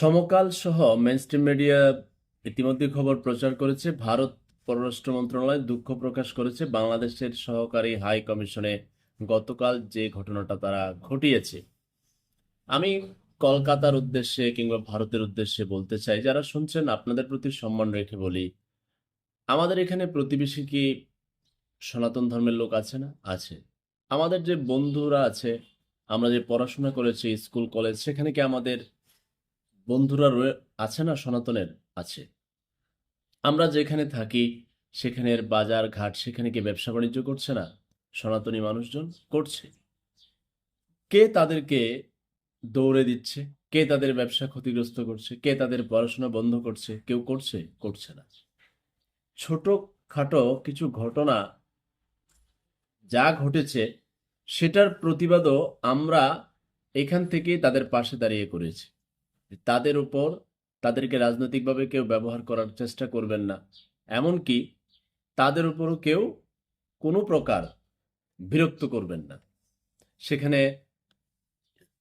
সমকাল সহ mainstream media ইতিমধ্যে খবর প্রচার করেছে। ভারত পররাষ্ট্র মন্ত্রণালয় দুঃখ প্রকাশ করেছে। বাংলাদেশের সহকারী হাই কমিশনে গতকাল যে ঘটনাটা তারা ঘটিয়েছে। আমি কলকাতার উদ্দেশ্যে কিংবা ভারতের উদ্দেশ্যে বলতে চাই, যারা শুনছেন, আপনাদের প্রতি সম্মান রেখে বলি, আমাদের এখানে প্রতিবেশী কি সনাতন ধর্মের লোক আছে না? আছে। আমাদের যে বন্ধুরা আছে, আমরা যে পড়াশোনা করেছি, স্কুল, কলেজ, সেখানে কি আমাদের বন্ধুরা রয়ে আছে না সনাতনের আছে? আমরা যেখানে থাকি, সেখানের বাজার ঘাট, সেখানে কি ব্যবসা বাণিজ্য করছে না? সনাতনী মানুষজন করছে। কে তাদেরকে দৌড়ে দিচ্ছে? কে তাদের ব্যবসা ক্ষতিগ্রস্ত করছে? কে তাদের পড়াশোনা বন্ধ করছে? কেউ করছে? করছে না। ছোট খাটো কিছু ঘটনা যা ঘটেছে, সেটার প্রতিবাদও আমরা এখান থেকে তাদের পাশে দাঁড়িয়ে করেছি। তাদের উপর তাদেরকে রাজনৈতিকভাবে কেউ ব্যবহার করার চেষ্টা করবেন না। এমনকি তাদের উপরও কেউ কোনো প্রকার বিরক্ত করবেন না। সেখানে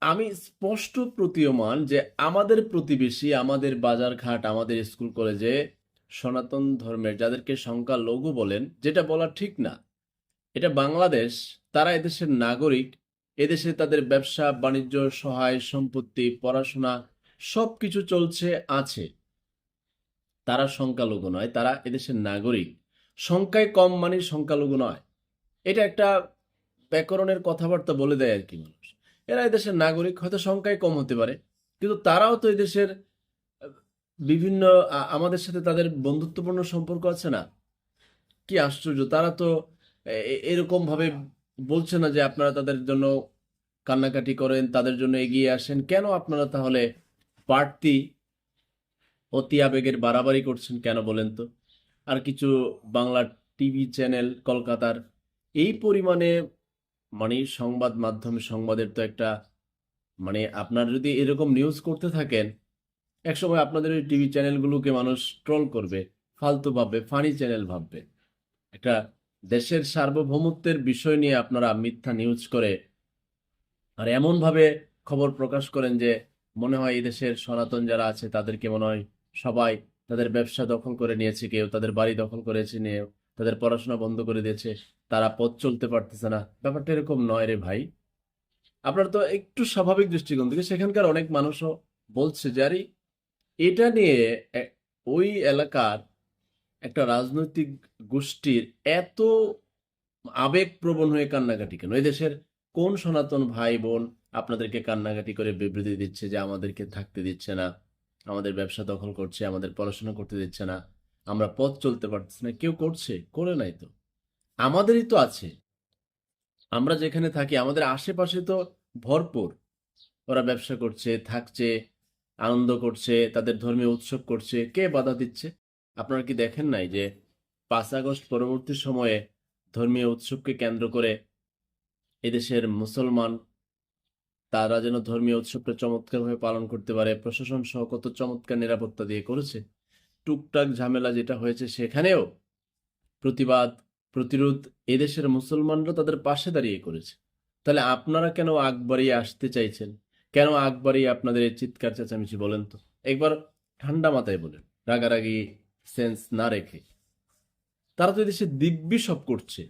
আমি স্পষ্ট প্রতীয়মান যে আমাদের প্রতিবেশী, আমাদের বাজারঘাট, আমাদের স্কুল কলেজে সনাতন ধর্মের যাদেরকে সংখ্যালঘু বলেন, যেটা বলা ঠিক না। এটা বাংলাদেশ, তারা এদেশের নাগরিক, এদেশে তাদের ব্যবসা, বাণিজ্য, সহায়, সম্পত্তি, পড়াশোনা সব কিছু চলছে, আছে। তারা সংখ্যালঘু নয়, তারা এদেশের নাগরিক। সংখ্যায় কম মানে সংখ্যালঘু নয়। এটা একটা ব্যাকরণের কথাবার্তা বলে দেয় আর কি মানুষ। এরা এদেশের নাগরিক, হয়তো সংখ্যায় কম হতে পারে। কিন্তু তারাও তো এদেশের, বিভিন্ন আমাদের সাথে তাদের বন্ধুত্বপূর্ণ সম্পর্ক আছে না? কি আশ্চর্য, তারা তো এ- এ- এরকম ভাবে বলছে না যে আপনারা তাদের জন্য কান্নাকাটি করেন, তাদের জন্য এগিয়ে আসেন। কেন আপনারা তাহলে বাড়তি অতি আবেগের বাড়াবাড়ি করছেন কেন বলেন তো? আর কিছু বাংলা টিভি চ্যানেল, কলকাতার এই পরিমাণে মানে সংবাদ মাধ্যমে, সংবাদের তো একটা মানে আপনার যদি এরকম নিউজ করতে থাকেন, একসময় আপনাদের ওই টিভি চ্যানেলগুলোকে মানুষ ট্রোল করবে, ফালতু ভাববে ফানি চ্যানেল ভাববে। একটা দেশের সার্বভৌমত্বের বিষয় নিয়ে আপনারা মিথ্যা নিউজ করে আর এমনভাবে খবর প্রকাশ করেন যে মনে হয় এই দেশের সনাতন যারা আছে, তাদেরকে মনে হয় সবাই তাদের ব্যবসা দখল করে নিয়েছে। কেউ তাদের বাড়ি দখল করেছে, নিয়ে তাদের পড়াশোনা বন্ধ করে দিয়েছে। তারা পথ চলতে পারতেছে না। ব্যাপারটা এরকম নয় রে ভাই। আপনার তো একটু স্বাভাবিক দৃষ্টিকোণ থেকে সেখানকার অনেক মানুষও বলছে যে, আরে, এটা নিয়ে ওই এলাকার একটা রাজনৈতিক গোষ্ঠীর এত আবেগপ্রবণ হয়ে কান্নাকাটি কেন? এই দেশের কোন সনাতন ভাই বোন আপনাদেরকে কান্নাকাটি করে বিবৃতি দিচ্ছে যে আমাদেরকে থাকতে দিচ্ছে না, আমাদের ব্যবসা দখল করছে, আমাদের পড়াশোনা করতে দিচ্ছে না, আমরা পথ চলতে পারতেছি না, কেউ করছে, করে নাই তো। আমাদেরই তো আছে। আমরা যেখানে থাকি, আমাদের আশেপাশে তো ভরপুর। ওরা ব্যবসা করছে, থাকছে, আনন্দ করছে, তাদের ধর্মীয় উৎসব করছে, কে বাধা দিচ্ছে? আপনারা কি দেখেন নাই যে পাঁচ আগস্ট পরবর্তী সময়ে ধর্মীয় উৎসবকে কেন্দ্র করে এদেশের মুসলমান তারা যেন ধর্মীয় উৎসবটা চমৎকারভাবে পালন করতে পারে। প্রশাসন সহ কত চমৎকার নিরাপত্তা দিয়ে করেছে। টুকটাক ঝামেলা যেটা হয়েছে সেখানেও প্রতিবাদ, প্রতিরোধ এদেশের মুসলমানরা তাদের পাশে দাঁড়িয়ে করেছে। তাহলে আপনারা কেন আগ বাড়িয়ে আসতে চাইছেন? কেন আগ বাড়িয়ে আপনাদের এই চিৎকার চেঁচামেচি বলেন তো? একবার ঠান্ডা মাথায় বলেন, রাগারাগি সেন্স না রেখে। তারা তো এদেশে দিব্যি সব করছে।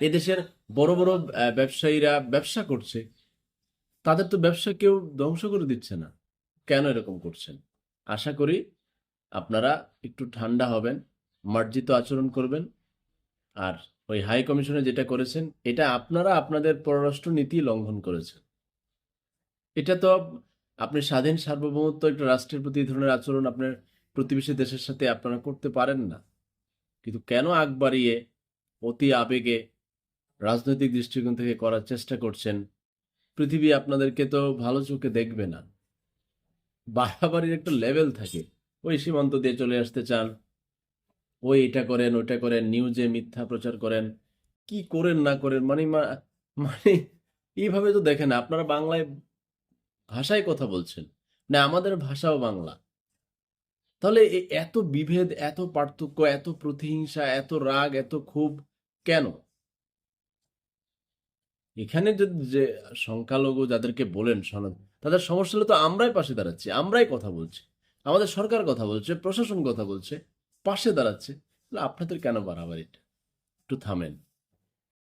এদেশের বড় বড় ব্যবসায়ীরা ব্যবসা করছে। তাদের তো ব্যবসা কেউ ধ্বংস করে দিচ্ছে না। কেন এরকম করছেন? আশা করি আপনারা একটু ঠান্ডা হবেন, মার্জিত আচরণ করবেন। আর ওই হাই কমিশনে যেটা করেছেন, এটা আপনারা আপনাদের পররাষ্ট্র নীতি লঙ্ঘন করেছেন। এটা তো আপনি স্বাধীন সার্বভৌমত্ব একটা রাষ্ট্রের প্রতি এই ধরনের আচরণ আপনার প্রতিবেশী দেশের সাথে আপনারা করতে পারেন না। কিন্তু কেন আগ বাড়িয়ে অতি আবেগে রাজনৈতিক দৃষ্টিকোণ থেকে করার চেষ্টা করছেন পৃথিবী আপনাদেরকে তো ভালো চোখে দেখবে না। বাড়াবাড়ির একটা লেভেল থাকে। ওই সীমান্ত দিয়ে চলে আসতে চান। ওই এটা করেন, ওইটা করেন, নিউজে মিথ্যা প্রচার করেন। কি করেন, না করেন মানে মানে এইভাবে তো দেখেন, আপনারা বাংলায় ভাষায় কথা বলছেন। না, আমাদের ভাষাও বাংলা। তাহলে এত বিভেদ, এত পার্থক্য, এত প্রতিহিংসা, এত রাগ, এত ক্ষোভ, কেন? এখানে যদি যে সংখ্যালঘু যাদেরকে বলেন সনদ, তাদের সমস্যা হলে তো আমরাই পাশে দাঁড়াচ্ছি, আমরাই কথা বলছি। আমাদের সরকার কথা বলছে, প্রশাসন কথা বলছে, পাশে দাঁড়াচ্ছে। তাহলে আপনাদের কেন বাড়াবাড়িটা? একটু থামেন।